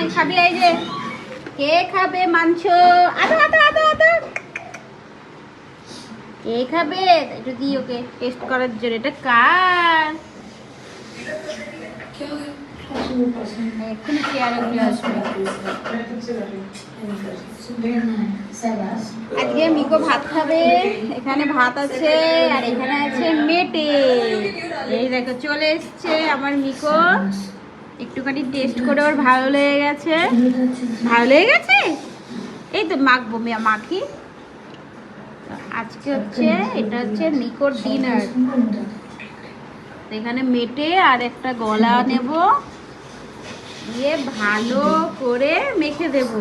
আয় খাবি এই যে। কে খাবে মাংস? আদা আদা আদা আদা। কে খাবে? একটু দিই ওকে টেস্ট করার জন্য। এটা কার? এক্ষুনি চেয়ারে উঠে আসবে। আজকে মিকো ভাত খাবে। এখানে ভাত আছে, আর এখানে আছে মেটে। এই দেখো, চলে এসছে আমার মিকো। একটুখানি টেস্ট করে ওর ভালো লেগে গেছে। ভালো লেগে গেছে? এই তো মাখবো মেয়া, মাখি। আজকে হচ্ছে, এটা হচ্ছে মিকোর ডিনার এখানে মেটে আর একটা গলা নেব। দিয়ে ভালো করে মেখে দেব।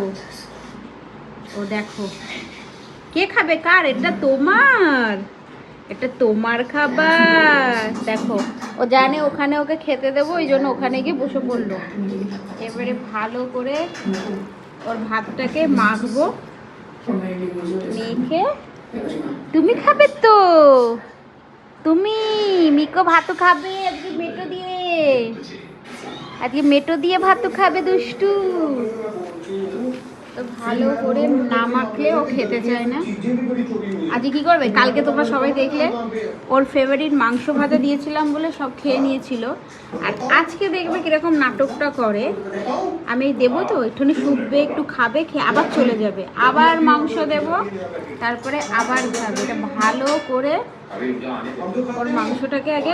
ও দেখো। কে খাবে? কার? এটা তোমার? এটা তোমার খাবার। দেখো, ও জানে ওখানে ওকে খেতে দেবো ওই জন্য ওখানে গিয়ে বসে পড়ল। এবারে ভালো করে ওর ভাতটাকে মাখবো। মেখে তুমি খাবে তো। তুমি, মিকো ভাতও খাবে, আজকে মেটো দিয়ে। আজকে মেটো দিয়ে ভাতও খাবে, দুষ্টু। ভালো করে না মাখলে ও খেতে চায় না। আজকে কি করবে? কালকে তোমরা সবাই দেখলে ওর ফেভারিট মাংস ভাজা দিয়েছিলাম বলে সব খেয়ে নিয়েছিল। আর আজকে দেখবে কীরকম নাটকটা করে। আমি দেবো তো, একটুখানি শুকবে, একটু খাবে, খেয়ে আবার চলে যাবে। আবার মাংস দেব, তারপরে আবার খাবে। এটা ভালো করে ওর মাংসটাকে আগে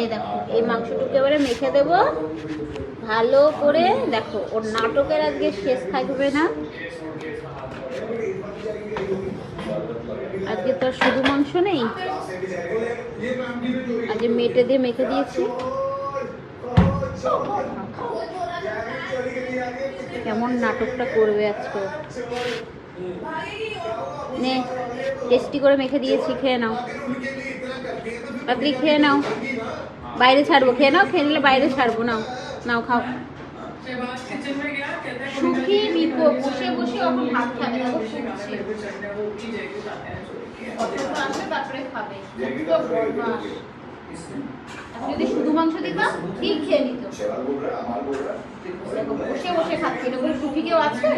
এই দেখো এই মাংসটুকু এবারে মেখে দেব। ভালো করে দেখো ওর নাটকের আজকে শেষ থাকবে না। আজকে তো আর শুধু মাংস নেই। আজকে মেটে দিয়ে মেখে দিয়েছি। কেমন নাটকটা করবে আজকে। নে টেস্টি করে মেখে দিয়েছি খেয়ে নাও। পাতলি খেয়ে নাও। বাইরে ছাড়বো, খেয়ে নাও, খেয়ে নিলে বাইরে ছাড়বো, নাও নাও খাও। সুখী যদি শুধু মাংস দিতাম ঠিক খেয়ে নিত? বসে বসে সুখী কেউ আছে?